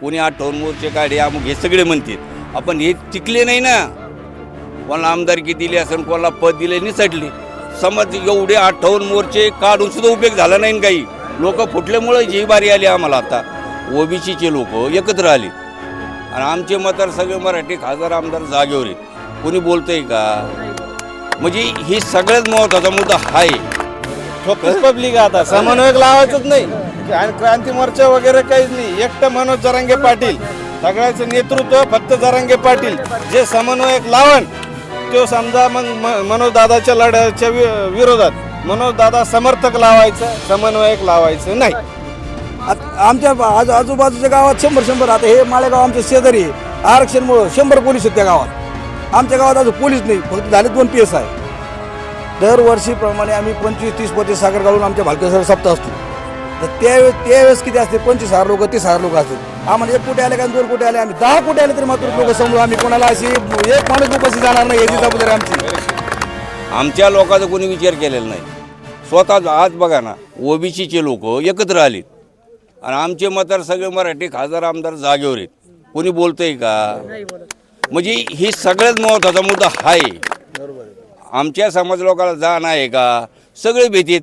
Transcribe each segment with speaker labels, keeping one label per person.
Speaker 1: कोणी आठवण मोर्चे काढे अमुक हे सगळे म्हणतात आपण हे टिकले नाही ना. कोणाला आमदारकी दिली असेल कोणाला पद दिले निसटली समज एवढे आठवण मोर्चे काढून सुद्धा उपयोग झाला नाही काही. लोक फुटल्यामुळे जी बारी आली आम्हाला आता. ओबीसीचे लोक एकत्र आले. आणि आमचे मतदार सगळे मराठी खासदार आमदार जागेवर आहेत. कोणी बोलतंय का? म्हणजे ही सगळ्यात महत्त्वाचा मुद्दा आहे
Speaker 2: पब्लिक आता. समन्वयक लावायचंच नाही. आणि क्रांती मोर्चा वगैरे काहीच नाही. एकटं मनोज जरांगे पाटील. सगळ्याचं नेतृत्व फक्त जरांगे पाटील. जे समन्वयक लावण तो समजा मग म- मनोज दादाच्या लढ्याच्या वि- विरोधात. मनोज दादा समर्थक लावायचं समन्वयक लावायचं नाही.
Speaker 3: आमच्या आज आजू आजूबाजूच्या गावात शंभर शंभर आता हे मालेगाव आमचं शेजारी आहे. आरक्षणमुळं शंभर पोलीस आहेत त्या गावात. आमच्या गावात अजून पोलीस नाही. फक्त झाले दोन पी एस आहे दरवर्षीप्रमाणे आम्ही पंचवीस तीस पतीस साखर घालून आमच्या भालकेसर सप्ताह असतो. तर त्यावेळेस त्यावेळेस किती असते पंचवीस हजार लोक तीस हजार लोक असतात आम्हाला एक कोटी आले का दोन कोटी आले? आम्ही दहा कोटी आले तरी मात्र लोक समजून आम्ही कोणाला अशी एक माणूस उपस्थित जाणार नाही याची जबाबदारी आमची.
Speaker 1: आमच्या लोकांचा कोणी विचार केलेला नाही. स्वतः आज बघा ना ओबीसीचे लोक एकत्र आलेत. आणि आमचे मतदार सगळे मराठी खासदार आमदार जागेवर आहेत. कोणी बोलतंय का? म्हणजे ही सगळ्यात महत्त्वाचा मुद्दा आहे. आमच्या समाज लोकांना जाण आहे का? सगळे भीतीत.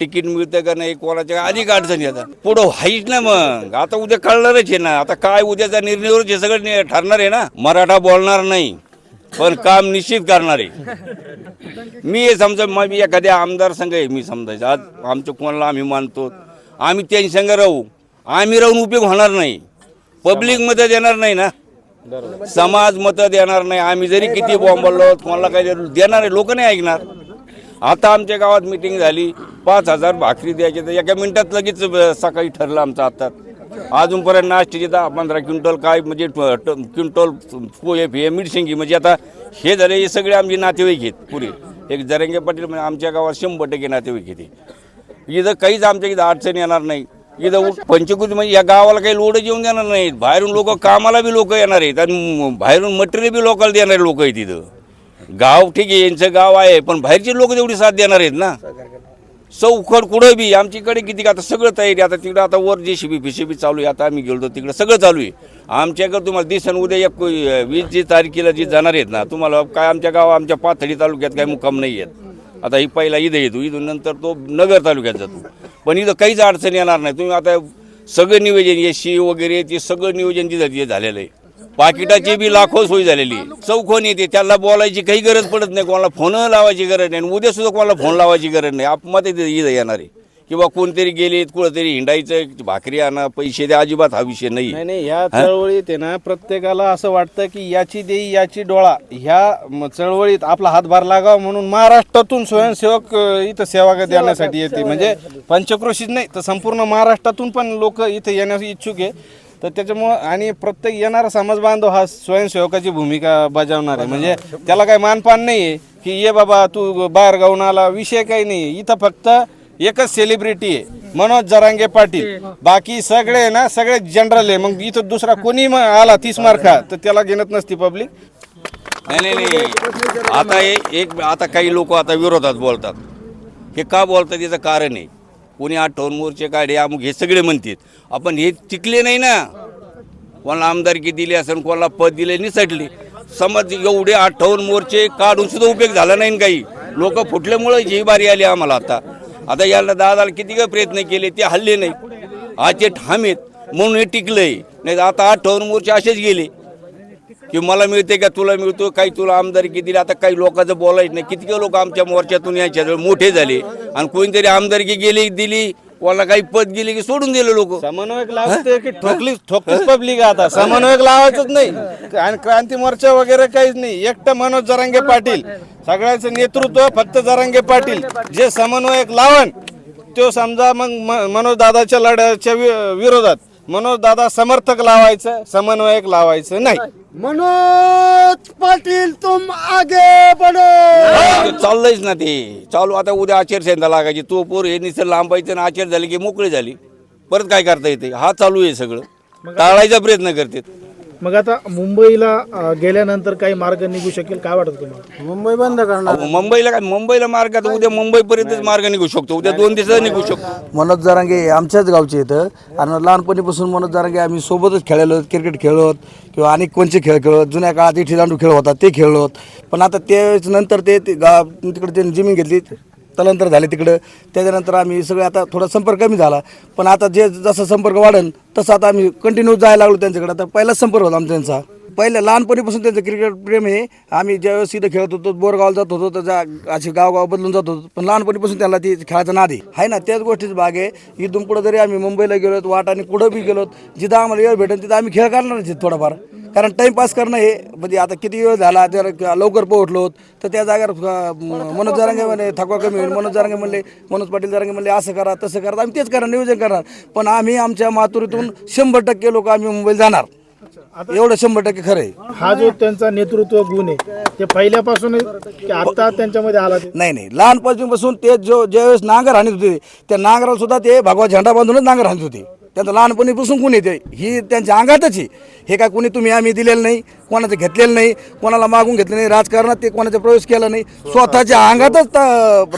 Speaker 1: तिकीट मिळतं का नाही कोणाच्या अधिक अडचणी येतात. पुढं व्हायच ना मग. आता उद्या कळणारच आहे ना. आता काय उद्याचा निर्णयावरच हे सगळं ठरणार आहे ना. मराठा बोलणार नाही पण काम निश्चित करणार आहे. मी हे समजा मग मी एखाद्या आमदार संघ आहे मी समजायचं आज आमच्या कोणाला आम्ही मानतो आम्ही त्यांच्या संघ राहू. आम्ही राहून उपयोग होणार नाही. पब्लिक मदत देणार नाही ना. समाज मतं देणार नाही. आम्ही जरी किती बॉम्बल कोणाला काही देणार आहे लोक नाही ऐकणार. आता आमच्या गावात मिटिंग झाली. पाच हजार भाकरी द्यायची तर एका मिनिटात लगेच सकाळी ठरलं आमचं आता. अजूनपर्यंत नाश्त्याचे दहा पंधरा क्विंटल काय म्हणजे ट- ट- क्विंटल पोहे फे मिरशिंगी म्हणजे आता हे झाले हे सगळे आमचे नातेवाईक आहेत पुरे एक जरंगे पाटील म्हणजे आमच्या गावात शंभर टक्के नातेवाईक आहेत इथं काहीच आमच्या इथं अडचण येणार नाही. इथं उ- पंचकृती म्हणजे या गावाला काही लोड येऊन देणार नाहीत. बाहेरून लोक कामाला बी लोक येणार आहेत आणि बाहेरून मटेरियल बी लोकांना देणारे लोक आहेत इथं. गाव ठीक आहे यांचं गाव आहे पण बाहेरचे लोक तेवढी साथ देणार आहेत ना. चौखड कुठं बी आमच्याकडे किती आता सगळं तयारी आता तिकडं आता वर जे शिबी फिशिबी चालू आहे आता आम्ही गेलो तिकडं सगळं चालू आहे. आमच्याकडे तुम्हाला दिसन उद्या एक वीस जी तारखेला जी जाणार आहेत ना तुम्हाला काय आमच्या गाव आमच्या पाथडी तालुक्यात काही मुक्काम नाही आहेत. आता ही पहिला इथं येतो इथून नंतर तो नगर तालुक्यात जातो. पण इथं काहीच अडचण येणार नाही. तुम्ही आता सगळं नियोजन हे शी वगैरे ते सगळं नियोजन तिथं झालेलं आहे. पाकिटाची बी लाखो सोय झालेली. चौकोन येते त्याला बोलायची काही गरज पडत नाही कोणाला फोन लावायची गरज नाही आणि उद्या सुद्धा कोणाला फोन लावायची गरज नाही. आपमध्ये ते इथं येणार आहे. किंवा कोणतरी गेले कुठंतरी हिंडायचं भाकरी आणा पैसे द्या अजिबात हा विषय नाही.
Speaker 2: नाही नाही ह्या चळवळीत आहे ना प्रत्येकाला असं वाटतं की याची देई याची डोळा ह्या चळवळीत आपला हातभार लागावा म्हणून महाराष्ट्रातून स्वयंसेवक इथं सेवा देण्यासाठी येते. म्हणजे पंचक्रोशीच नाही तर संपूर्ण महाराष्ट्रातून पण लोक इथं येण्यास इच्छुक आहे. तर त्याच्यामुळं आणि प्रत्येक येणारा समाज बांधव हा स्वयंसेवकाची भूमिका बजावणार आहे. म्हणजे त्याला काही मानपान नाही आहे की ये बाबा तू बाहेर गाऊन आला. विषय काही नाही इथं फक्त एकच सेलिब्रिटी आहे मनोज जरांगे पाटील. बाकी सगळे ना सगळे जनरल आहे. मग इथं दुसरा कोणी म- आला तीस मार्का तर त्याला घेणत नसती पब्लिक
Speaker 1: नाही नाही नाही. आता हे एक आता काही लोक आता विरोधात बोलतात. हे का बोलतात याचं कारण आहे? कोणी आठवण मोर्चे काढे अमुक हे सगळे म्हणतात आपण हे टिकले नाही ना. कोणाला आमदारकी दिली असेल कोणाला पद दिले निसटले समज एवढे आठवण मोर्चे काढून सुद्धा उपयोग झाला नाही काही. लोक फुटल्यामुळे जी बारी आली आम्हाला आता. आता याला दादाला किती काय प्रयत्न केले ते हल्ले नाही. आचे ठामेत आहेत म्हणून हे टिकलंय. नाही आता आठवण मोर्चे असेच गेले. की मला मिळते का तुला मिळतो काही तुला आमदारकी दिली आता काही लोकांचं बोलायचं नाही. किती लोक आमच्या मोर्चातून यायच्या मोठे झाले. आणि कोणीतरी आमदारकी गेली दिली कोणाला काही पद गेली की सोडून दिले लोक.
Speaker 2: समन्वयक लावते की ठोकली ठोकलीच पब्लिक आता. समन्वयक लावायचंच नाही. आणि क्रांती मोर्चा वगैरे काहीच नाही. एकटं मनोज जरांगे पाटील. सगळ्याचं नेतृत्व फक्त जरांगे पाटील. जे समन्वयक लावण तो समजा मग मनोज दादाच्या लढ्याच्या विरोधात. मनोज दादा समर्थक लावायचं समन्वयक लावायचं नाही.
Speaker 4: मनोज पाटील तुम आगे बढ़ो.
Speaker 1: चाललंयच ना ते. चालू आता उद्या आचारसंहिता लागायची. तो पोर हे निसर लांबायचं आणि आचार झाले की मोकळे झाली. परत काय करता येते? हा चालू आहे सगळं. टाळायचा प्रयत्न करतात
Speaker 5: मग आता मुंबईला अ, गेल्यानंतर काही मार्ग निघू शकेल काय वाटतं तुम्हाला?
Speaker 4: मुंबई बंद करणार.
Speaker 1: अहो, मुंबईला काय मुंबईला मार्ग आता उद्या मुंबईपर्यंतच मार्ग निघू शकतो. उद्या दोन दिवसात निघू शकतो.
Speaker 3: मनोज जारांगे हे आमच्याच गावचे इथं. आणि लहानपणीपासून मनोज जारांगे आम्ही सोबतच खेळलो क्रिकेट खेळलोत किंवा अनेक कोणचे खेळ खेळत जुन्या काळात इठी दांडू खेळ होता ते खेळलोत पण आता त्यावेळेस नंतर ते ते गा तिकडे त्यांनी जमीन घेतली. स्थलांतर झाले तिकडं. त्याच्यानंतर आम्ही सगळे आता थोडा संपर्क कमी झाला. पण आता जे जसा संपर्क वाढन तसं आता आम्ही कंटिन्यू जायला लागलो त्यांच्याकडे. आता पहिलाच संपर्क होता आमचा त्यांचा. पहिल्या लहानपणीपासून त्यांचं क्रिकेट प्रेम हे आम्ही ज्यावेळेस इथं खेळत होतो बोरगावला जात होतो तर जा असे गावगाव बदलून जात होतो. पण लहानपणीपासून त्याला ती खेळायचा नादी आहे. ना त्याच गोष्टीच बाग आहे. इथून पुढं जरी आम्ही मुंबईला गेलो वाट आणि कुठं बी गेलो जिथं आम्हाला वेळ भेटेल तिथं आम्ही खेळ काढणारच थोडाफार. कारण टाइमपास करणं हे म्हणजे आता किती वेळ झाला जर लवकर पोहोचलो तर त्या जागेवर मनोज जारांगे म्हणे थकवा कमी होईल. मनोज जारांगे म्हणले मनोज पाटील जारांगे म्हणले असं करा तसं करा आम्ही तेच करणार नियोजन करणार. पण आम्ही आमच्या मातुरीतून शंभर टक्के लोक आम्ही मुंबईला जाणार. एवढं शंभर टक्के खरं आहे.
Speaker 5: हा जो त्यांचा नेतृत्व गुण आहे ते पहिल्यापासून की आता त्यांच्यामध्ये आला
Speaker 3: नाही नाही. लहानपणीपासून ते जो ज्यावेळेस नांगर हाणत होते त्या नांगराला सुद्धा ते भगवा झेंडा बांधूनच नांगर हाणत होते. त्यांचं लहानपणीपासून कोणी ते ही त्यांच्या अंगातच आहे. हे काय कोणी तुम्ही आम्ही दिलेलं नाही कोणाचं घेतलेलं नाही कोणाला मागून घेतलं नाही राजकारणात ते कोणाचा प्रवेश केला नाही. स्वतःच्या अंगातच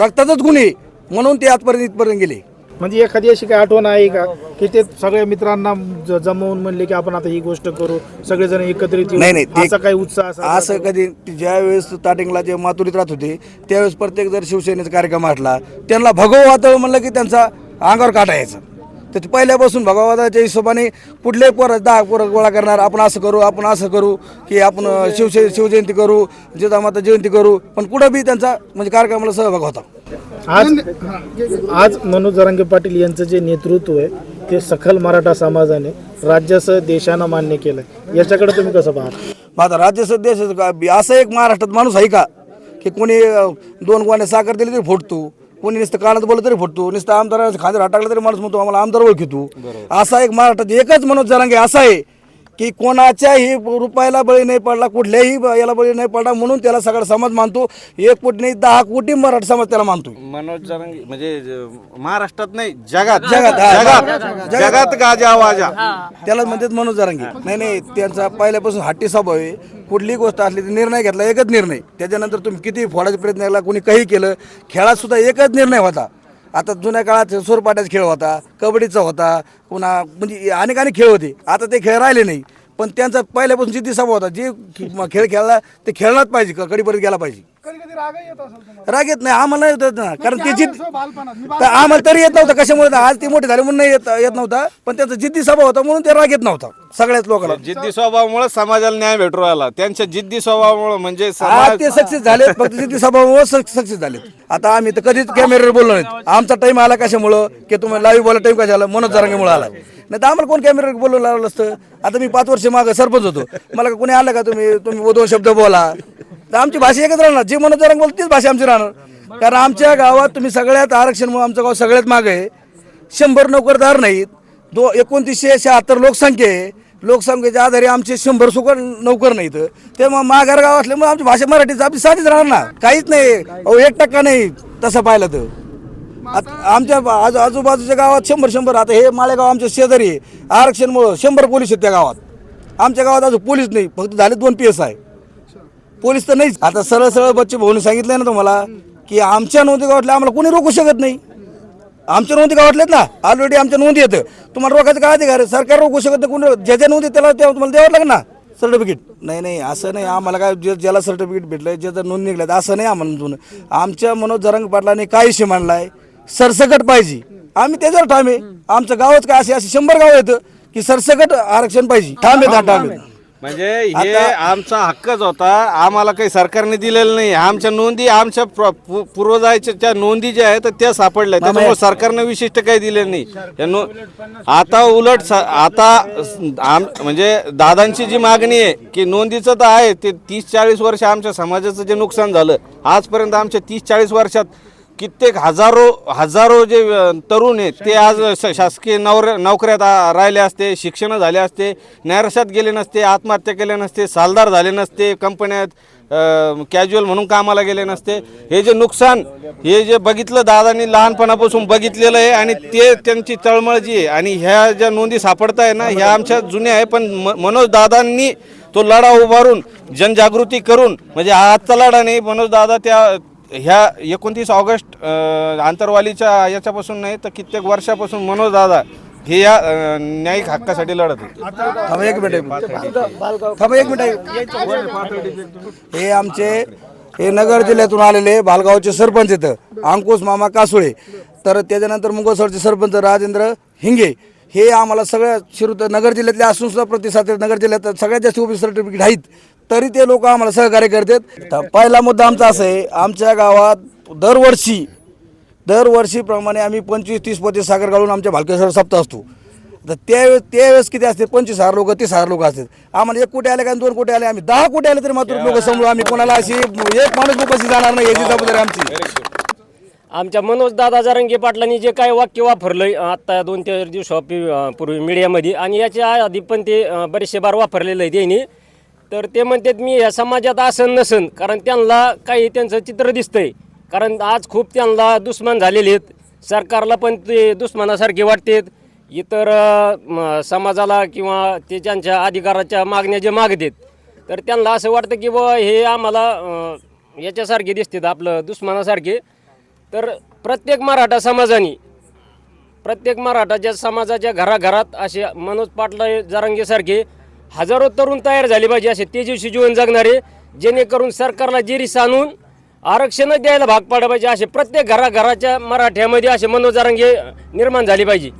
Speaker 3: रक्तातच गुन्हे आहे. म्हणून ते आजपर्यंत इथपर्यंत गेले.
Speaker 5: म्हणजे एखादी अशी काही आठवण आहे का? की ते सगळ्या मित्रांना जमवून म्हणले की आपण आता ही गोष्ट करू सगळेजण एकत्रित.
Speaker 3: नाही नाही
Speaker 5: असा काही उत्साह असा
Speaker 3: कधी ज्यावेळेस स्टार्टिंगला जे मातुरीत राहत होते त्यावेळेस प्रत्येक जर शिवसेनेचा कार्यक्रम असला त्यांना भगव वातळ म्हणलं की त्यांचा अंगावर काटा यायचा. तर ते पहिल्यापासून भगववादाच्या हिशोबाने कुठल्याही पोर दहा पोरं गोळा करणार आपण असं करू आपण असं करू की आपण शिवसे शिवजयंती करू जिजामाता जयंती करू पण कुठं बी त्यांचा म्हणजे कार्यक्रमाला सहभाग होता.
Speaker 5: आज आज मनोज जरांगे पाटील यांचं जे नेतृत्व आहे ते सखल मराठा समाजाने राज्यासह देशानं मान्य केलं याच्याकडे तुम्ही कसं पाहता?
Speaker 3: मग आता राज्य सध्या का असं एक महाराष्ट्रात माणूस आहे का? की कोणी दोन गोण्या साखर दिली तरी फोडतो. कोणी नुसतं कानात बोललं तरी फोडतो नुसतं आमदार खांद्यावर हात टाकला तरी माणूस म्हणतो आम्हाला आमदार ओळखितो. असा एक महाराष्ट्रात एकच मनोज जरांगे असा आहे. की कोणाच्याही रुपयाला बळी नाही पडला कुठल्याही याला बळी नाही पडला म्हणून त्याला सगळा समाज मानतो. एक कोटी नाही दहा कोटी मराठा समाज त्याला मानतो
Speaker 2: मनोज जरांगे म्हणजे महाराष्ट्रात नाही जगात.
Speaker 3: जगात.
Speaker 2: जगात. जगात गाजा वाजा.
Speaker 3: त्याला म्हणतात मनोज जरांगे. नाही नाही त्यांचा पहिल्यापासून हट्टी स्वभाव आहे. कुठलीही गोष्ट असली तर निर्णय घेतला एकच निर्णय. त्याच्यानंतर तुम्ही किती फोडायचा प्रयत्न केला कोणी काही केलं खेळात सुद्धा एकच निर्णय होता. आता जुन्या काळात सोरपाट्याचा खेळ होता कबड्डीचा होता पुन्हा म्हणजे अनेक अनेक खेळ होते. आता ते खेळ राहिले नाही. पण त्यांचा पहिल्यापासून जिद्दी स्वभाव होता जे खेळ खेळला ते खेळलाच पाहिजे क- कडीपर्यंत गेला पाहिजे.
Speaker 4: कधी कधी राग येत असेल तुम्हाला.
Speaker 3: राग येत नाही आम्हाला नाही. येत ना कारण ते जिद्द
Speaker 4: असं बालपणात मी
Speaker 3: तर आम्हाला तरी येत नव्हतं कशामुळे? आज ते मोठे झाले म्हणून नाही येत येत नव्हता. पण त्याचा जिद्दी स्वभाव होता म्हणून ते राग येत नव्हता सगळ्याच लोकांना.
Speaker 2: जिद्दी स्वभावामुळे समाजाला न्याय भेटू राहिला. त्यांच्या जिद्दी स्वभावामुळे म्हणजे
Speaker 3: आज
Speaker 2: समाज
Speaker 3: ते सक्सेस झाले फक्त जिद्दी स्वभावामुळे सक्सेस झाले आता आम्ही तर कधीच कॅमेऱ्यावर बोललो नाही आमचा टाइम आला कशामुळं? की तुम्ही लाईव्ह बोला टाइम कशा आला मनोज जरांगेमुळे आला. नाही तर आम्हाला कोण कॅमेरा बोलून लावलं असतं? आता मी पाच वर्ष मागं सरपंच होतो. मला कोणी आलं का तुम्ही? तुम्ही दोन शब्द बोला. तर आमची भाषा एकच राहणार. जी म्हणत जरांगे बोल तीच भाषा आमची राहणार. कारण आमच्या गावात तुम्ही सगळ्यात आरक्षणमुळे आमचं गाव सगळ्यात मागे आहे. शंभर नोकरदार नाहीत. दो एकोणतीसशे शहात्तर लोकसंख्या आहे. लोकसंख्येच्या आधारे आमचे शंभर सुकर नोकर नाहीत. ते मग माघार गाव असल्यामुळे आमची भाषा मराठीच आपली साधीच राहणार. ना काहीच नाही. अहो एक टक्का नाही. तसं पाहिलं तर. आता आमच्या आज आजूबाजूच्या गावात शंभर शंभर आता हे माळेगाव आमच्या शेजारी आहे. आरक्षणमुळं शंभर पोलीस आहेत त्या गावात. आमच्या गावात अजून पोलीस नाही फक्त झाले दोन पी एस आहे पोलीस तर नाहीच. आता सरळ सरळ बच्चे भाऊने सांगितलंय ना तुम्हाला की आमच्या नोंदी गावातल्या आम्हाला कोणी रोखू शकत नाही. आमच्या नोंदी गावातल्यात ना ऑलरेडी आमच्या नोंदी येतं तुम्हाला रोखायचं काय अधिकार आहे? सरकार रोखू शकत नाही कोणी ज्या ज्या नोंदी त्याला त्या तुम्हाला द्यावं लागेल ना सर्टिफिकेट नाही नाही असं नाही आम्हाला काय जे ज्याला सर्टिफिकेट भेटलं ज्याचं नोंद निघल्यात असं नाही आम्हाला आमच्या मनोज जरंग पाटलाने काय विषय मांडलाय. सरसकट पाहिजे. आम्ही त्याच्यावर ठाम आहे आमचं गावच काय असे असे शंभर गाव येतं की सरसकट आरक्षण पाहिजे. ठाम आहेत हा, ठाम.
Speaker 2: म्हणजे हे आमचा हक्कच होता. आम्हाला काही सरकारने दिलेलं नाही. आमच्या नोंदी आमच्या प्र- पूर्वजाच्या नोंदी ज्या आहेत त्या सापडल्या. त्याच्यामुळे सरकारने विशिष्ट काही दिलेलं नाही. या नो- आता उलट स- आता आम म्हणजे दादांची जी मागणी आहे की नोंदीचं तर आहे ते तीस चाळीस वर्ष आमच्या समाजाचं जे नुकसान झालं आजपर्यंत आमच्या तीस चाळीस वर्षात कित्येक हजारो हजारो जे तरुण आहेत ते आज श- शासकीय नवर नोकऱ्यात आ- राहिले असते शिक्षण झाले असते नैराश्यात गेले नसते आत्महत्या केल्या नसते सालदार झाले नसते कंपन्यात कॅज्युअल म्हणून कामाला गेले नसते. हे जे नुकसान हे जे बघितलं दादांनी लहानपणापासून बघितलेलं आहे आणि ते त्यांची तळमळ जी आहे आणि ह्या ज्या नोंदी सापडत आहे ना ह्या आमच्या जुन्या आहे पण म मनोज दादांनी तो लढा उभारून जनजागृती करून म्हणजे आजचा लढा नाही मनोज दादा त्या ह्या एकोणतीस ऑगस्ट आंतरवालीच्या याच्यापासून नाही तर कित्येक वर्षापासून मनोज दादा हे या न्यायिक हक्कासाठी लढत होते.
Speaker 3: थांबा एक मिनिट थांबा एक मिनिट हे आमचे हे नगर जिल्ह्यातून आलेले भालगावचे सरपंच येतं अंकुश मामा कासुळे. तर त्याच्यानंतर मुंगोसरचे सरपंच राजेंद्र हिंगे. हे आम्हाला सगळ्या शिरू नगर जिल्ह्यातले असून सुद्धा प्रतिसाद नगर जिल्ह्यात सगळ्यात जास्त ओबीसी सर्टिफिकेट आहेत. तरी ते लोक आम्हाला सहकार्य करतात. तर पहिला मुद्दा आमचा असा आहे आमच्या गावात दरवर्षी दरवर्षीप्रमाणे आम्ही पंचवीस तीस पतीस साखर घालून आमच्या भालकेश्वर सप्ताह असतो. तर त्यावेळेस त्यावेळेस किती असते? पंचवीस हजार लोक तीस हजार लोक असतात. आम्हाला एक कोटी आले का? दोन कोटी आले आम्ही. दहा कोटी आले तरी मात्र लोक समजू आम्ही कोणाला अशी एक माणूस उपस्थित जाणार नाही याची जबाबदारी आमची.
Speaker 6: आमच्या मनोज दादा जारंगे पाटलांनी जे काय वाक्य वापरलंय आता दोन चार दिवसापूर्वी मीडियामध्ये आणि याच्या आधी पण ते बरेचसे बार वापरलेलं आहे त्यांनी तर ते म्हणतात मी या समाजात असन नसन. कारण त्यांना काही त्यांचं चित्र दिसतंय. कारण आज खूप त्यांना दुश्मन झालेले आहेत. सरकारला पण ते दुश्मनासारखे वाटतात. इतर म, समाजाला किंवा ते ज्यांच्या अधिकाराच्या मागण्या जे मागतात. तर त्यांना असं वाटतं की बुवा हे आम्हाला याच्यासारखे दिसतात आपलं दुश्मनासारखे. तर प्रत्येक मराठा समाजाने प्रत्येक मराठाच्या समाजाच्या घराघरात असे मनोज पाटला जरांगेसारखे हजारो तरुण तयार झाले पाहिजे असे तेजस्वी जीवन जगणारे जेणेकरून सरकारला जिरीस आणून आरक्षण द्यायला भाग पाडला पाहिजे असे प्रत्येक घराघराच्या मराठ्यामध्ये असे मनोजारंगे निर्माण झाले पाहिजे.